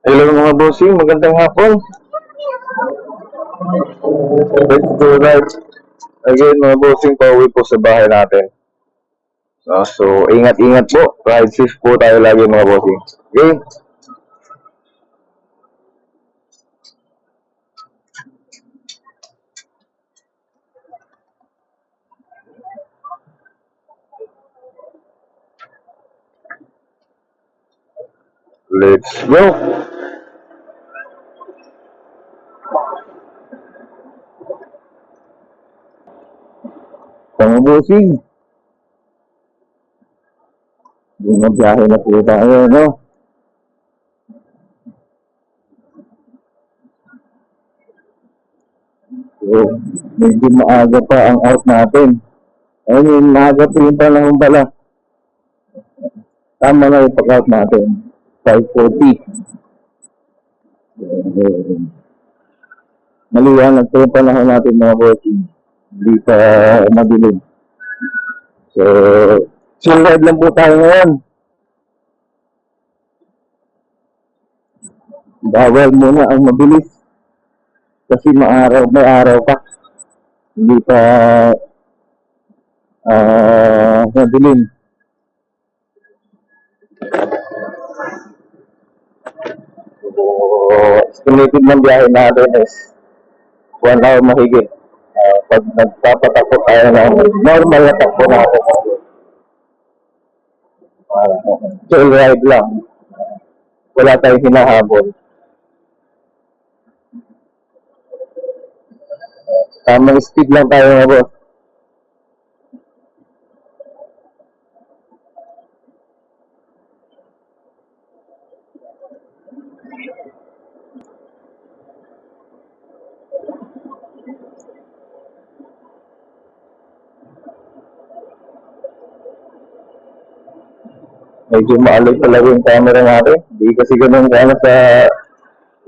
Hello mga bossing, magandang hapon. Let's do right. Again mga bossing, pauwi po sa bahay natin. Ah, so, ingat-ingat po. Ride safe po tayo lagi mga bossing. Okay? Let's go. Bossing. Bumabiyahe na po tayo, no? So, medyo maaga pa ang out natin. Ayun, maaga pa yung panahon pala. Tama na yung pag-out natin. 5.40. Uh, maliwanag pa yung panahon natin mga bossing. Hindi pa madilim. So, chill lang po tayo ngayon. Bawal muna ang mabilis. Kasi maaraw, may araw pa. Hindi pa ah madilim. So, estimated ng biyahe natin is 1 hour mahigit. Pag nagpapatakbo tayo ng normal na takbo natin. Chill ride lang. Wala tayong hinahabol. Tamang speed lang tayo mga boss. Medyo maalog talaga yung camera natin. Hindi kasi ganun kano sa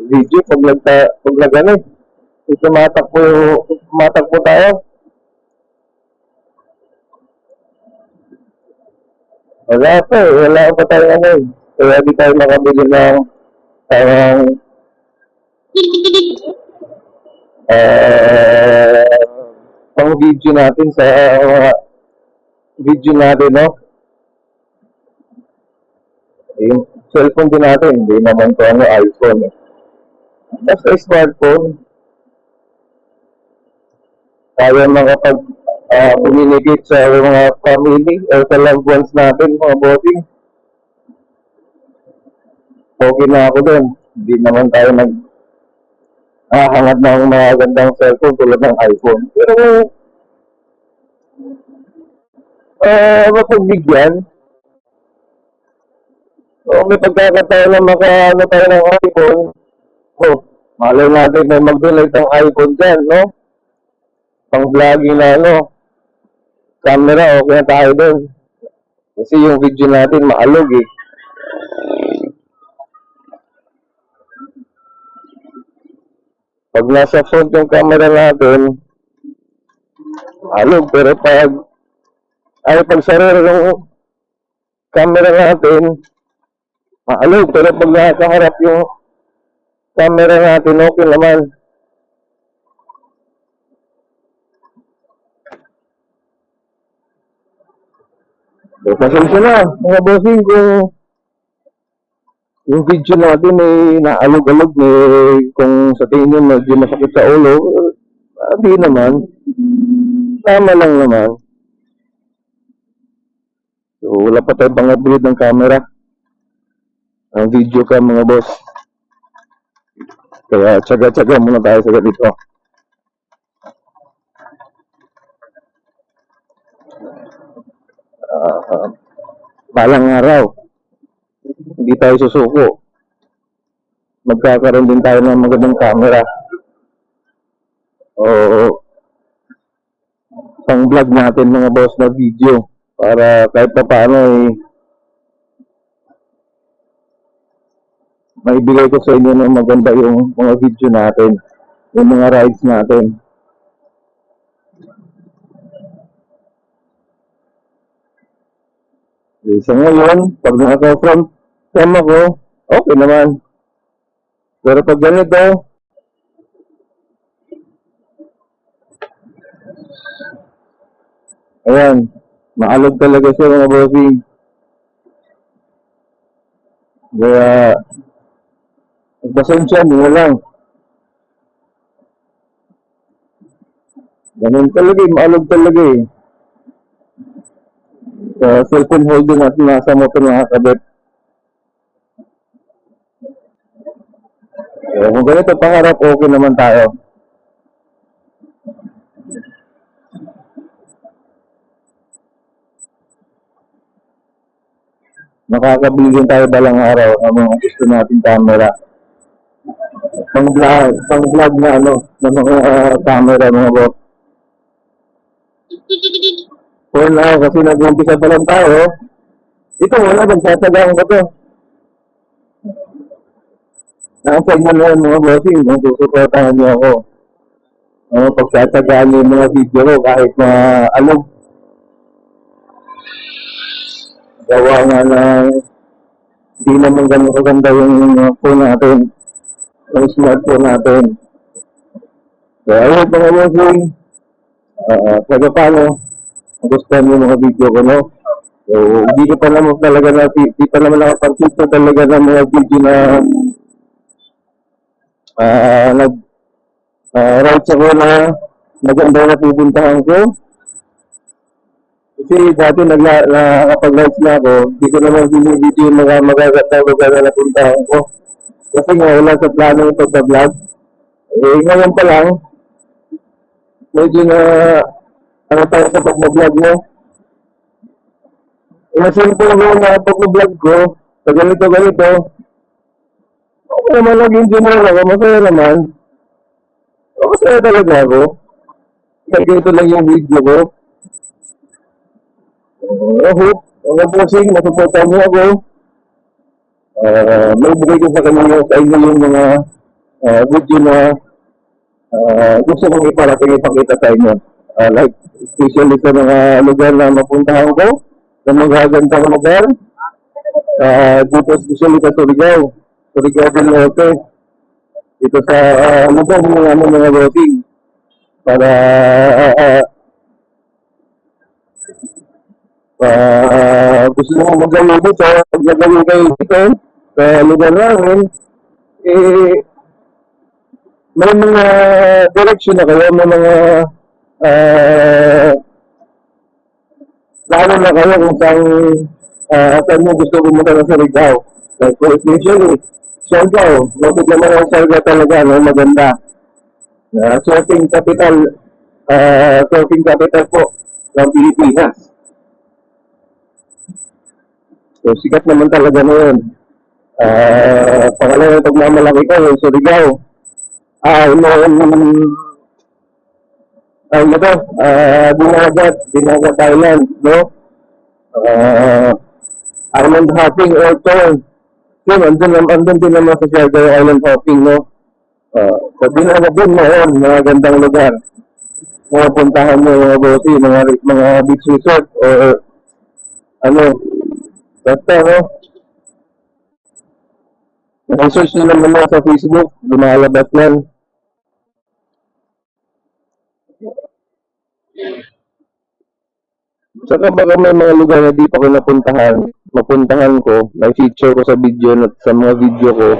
video pag nagta pag nagano. Kung tumatakbo tumatakbo tayo. Wala pa eh. Wala pa tayo ano eh. Kaya di tayo makabili ng parang eh pang video natin sa mga video natin, no? Yung cellphone din natin, hindi naman to ano, iPhone eh. Basta smartphone, tayo makapag ah, communicate sa mga family o sa loved ones natin, mga bossing. Okay na ako doon. Hindi naman tayo nag ah, hangat ng mga gandang cellphone tulad ng iPhone. Pero, ah, mapagbigyan, So, may pagkakataon na maka, ano tayo ng iPhone. Oh, malay natin may mag-donate ng iPhone dyan, no? Pang vlogging na, ano, camera, okay na tayo doon. Kasi yung video natin maalog, eh. Pag nasa front yung camera natin, maalog. Pero pag, ay, pag sarili ng camera natin, maalog. Pero pag nakaharap yung camera natin, okay naman. So, pasensya na, mga bossing, kung yung video natin ay naalog-alog, may, kung sa tingin nyo medyo masakit sa ulo, ah, di naman. Tama lang naman. So, wala pa tayong pang-upgrade ng camera ang video ka mga boss. Kaya tsaga-tsaga muna tayo sa ganito. Ah, balang araw, hindi tayo susuko. Magkakaroon din tayo ng magandang camera. O pang vlog natin mga boss na video para kahit pa paano eh maibigay ko sa inyo ng maganda yung mga video natin, yung mga rides natin. Okay, so ngayon, pag naka-front cam ako, okay naman. Pero pag ganito, ayan, maalog talaga siya mga bossing. Kaya, pasensya mo lang. Ganun talaga eh, maalog talaga eh. Sa cellphone holding at nasa motor nakakabit. Eh, kung ganito pangarap, okay naman tayo. Makakabilin tayo balang araw ng mga gusto nating camera. Pang vlog, pang vlog na ano, ng mga ah, camera mga boss. For now, kasi nag-umpisa pa lang tayo, ito wala, magtatagaan ko to. Nakapag mo na mga bossing, kung susuportahan niyo ako. Uh, pagtatagaan niyo yung mga video ko kahit na ano, gawa nga na hindi naman ganun kaganda yung uh, phone natin, yung smartphone natin. So, ayun mga bossing, uh, kaya paano, gusto niyo mga video ko, no? So, hindi ko pa naman talaga na, hindi pa naman nakapag-shoot na talaga ng mga video na ah nag uh, rights ako na maganda na pupuntahan ko. Kasi dati nagla, nakapag-rights na ako, hindi ko naman binibidyo yung mga magagandang lugar na napuntahan ko. Kasi nga wala sa plano yung pagka-vlog. Eh, ngayon pa lang, medyo na ano tayo sa pag-vlog mo. Inasin ko yung na pag-vlog ko, sa ganito ganito, okay naman naging general ako, masaya naman. O, masaya talaga ako. Kaya ganito lang yung video ko. I hope, ang bossing, masuportahan mo ako. Uh, may bigay ko sa kanila sa inyo yung mga uh, video na uh, gusto kong iparating ipakita sa inyo. Uh, like, especially sa mga lugar na mapuntahan ko, sa mga gandang lugar. Uh, dito especially sa Surigao. Surigao del Norte. Dito sa uh, lugar ng mga, mga bossing. Para uh, uh, uh, gusto mo magawin dito, nagawin kayo dito, sa lugar namin, eh, may mga direction na kayo, may mga uh, plano na kayo kung saan, uh, saan mo gusto pumunta ng Surigao. Like, for especially, Siargao, bakit naman ang Siargao talaga, no, maganda. Uh, surfing capital, uh, surfing capital po ng Pilipinas. So, sikat naman talaga na yun. Uh, pangalawa yung pagmamalaki ko, yung Surigao. Ah, uh, yung, ay, ito, ah, Dinagat, Dinagat Island, no? Ah, island hopping tour. Yun, andun, andun din naman sa Siargao Island hopping, no? Uh, sa Dinagat din yun, mga gandang lugar. Mga puntahan mo, mga bossy, mga, mga beach resort, or, ano, basta, no? Research nyo naman mga sa Facebook, lumalabas yan. Saka baka may mga lugar na di pa ko napuntahan, mapuntahan ko, may feature ko sa video na sa mga video ko.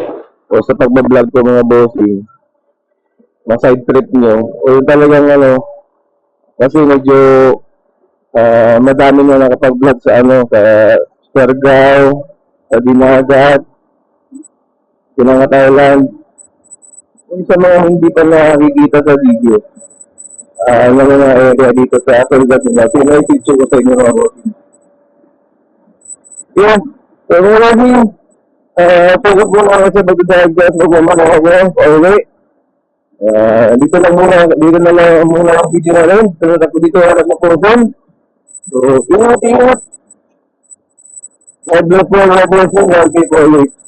O sa pagbablog ko mga bossing, na side trip nyo, o talagang ano, kasi medyo uh, madami na nakapag-vlog sa ano, sa Siargao, sa Dinagat, Pinanga Thailand, yung sa mga hindi pa nakikita sa video uh, ng mga area dito sa Solgat nila. So, may picture ko sa inyo mga bossing. Yeah. So, mga bossing, uh, focus mo na sa pagdadagdag kung ano ako, okay? Uh, dito lang muna, dito na lang muna ang video na rin. Pero ako dito harap mo po So, ingat, ingat. God bless po mga bossing. God bless po.